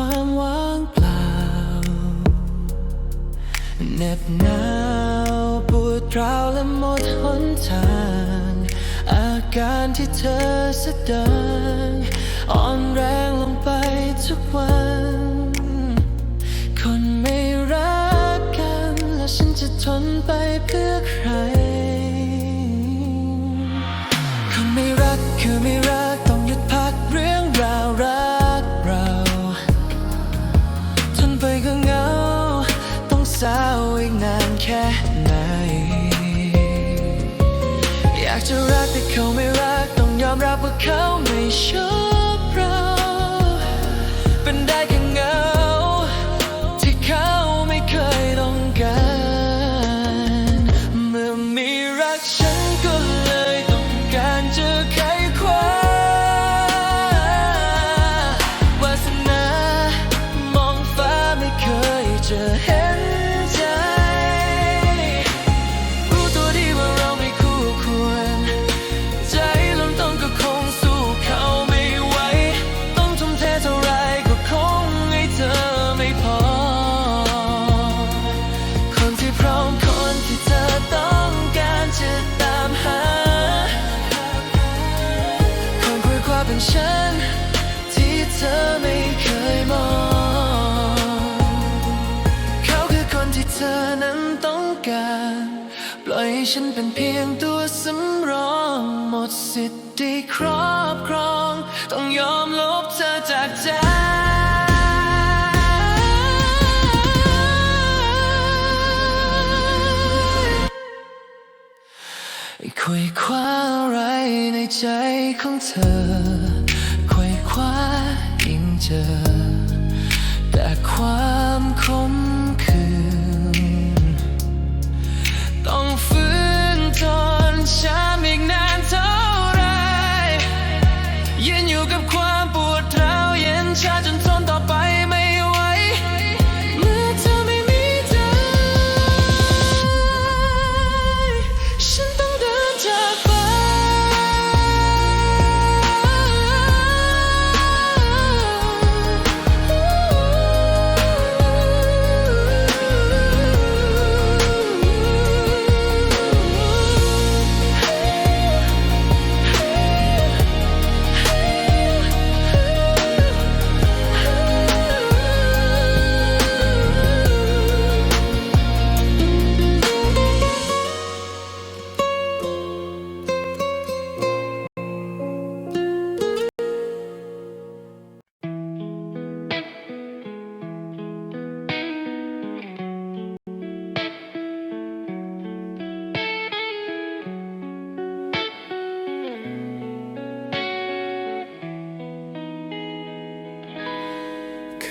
ความว่างเปล่าเหน็บหนาวปวดร้าวและหมดหนทาง อาการที่เธอแสดงอ่อนแรงลงไปทุกวัน ยอมรับว่าเขาไม่ชอบ เธอไม่เคยมองเขาคือคนที่เธอนั้นต้องการ ปล่อยให้ฉันเป็นเพียงตัวสำรอง หมดสิทธิ์ที่ครอบครอง ต้องยอมลบเธอจากใจคุยคว้าอะไรในใจของเธอ เจอ แต่ความคมคืน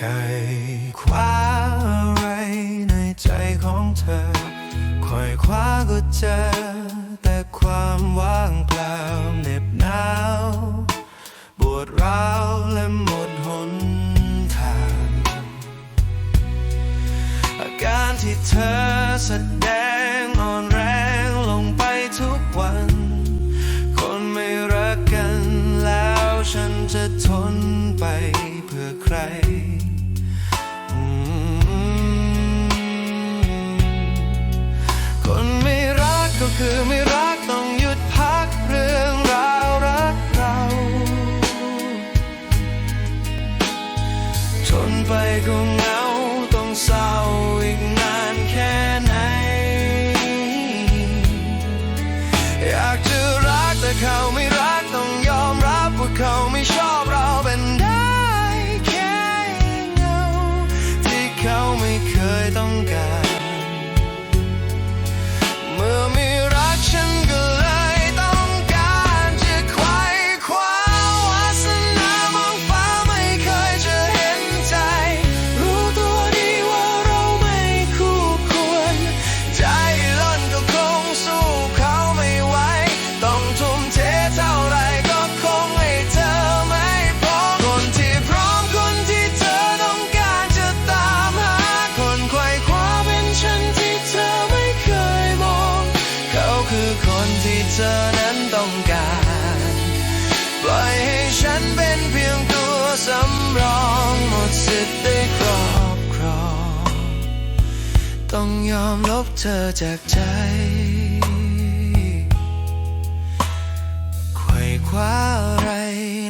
ใครคว้าอะไรในใจของเธอคอยคว้าก็เจอ แต่ความว่างเปล่าเหน็บหนาวปวดร้าวและหมดหนทางอาการที่เธอแสดงอ่อน ทนไปก็เหงาต้องเศร้าอีกนานแค่ไหน อยากจะรักแต่เขาไม่ ที่เธอนั้นต้องการ ปล่อยให้ฉันเป็นเพียงตัวสำรองหมดสิทธิ์ได้ครอบครอง ต้องยอมลบเธอจากใจไขว่คว้าอะไร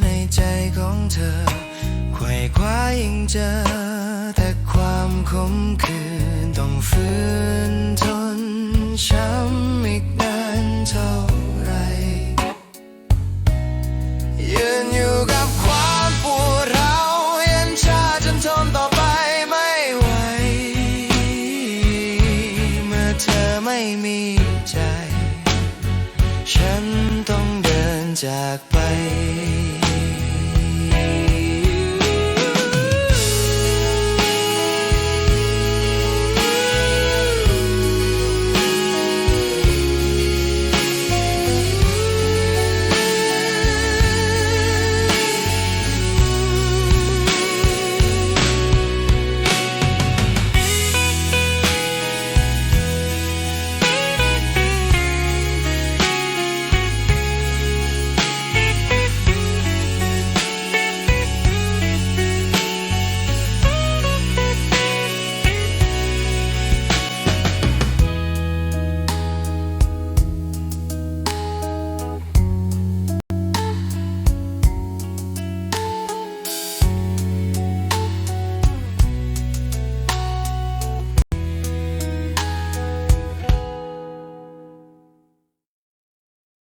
ในใจของเธอไขว่คว้ายิ่งเจอแต่ความขมขื่นต้องฝืน จากไป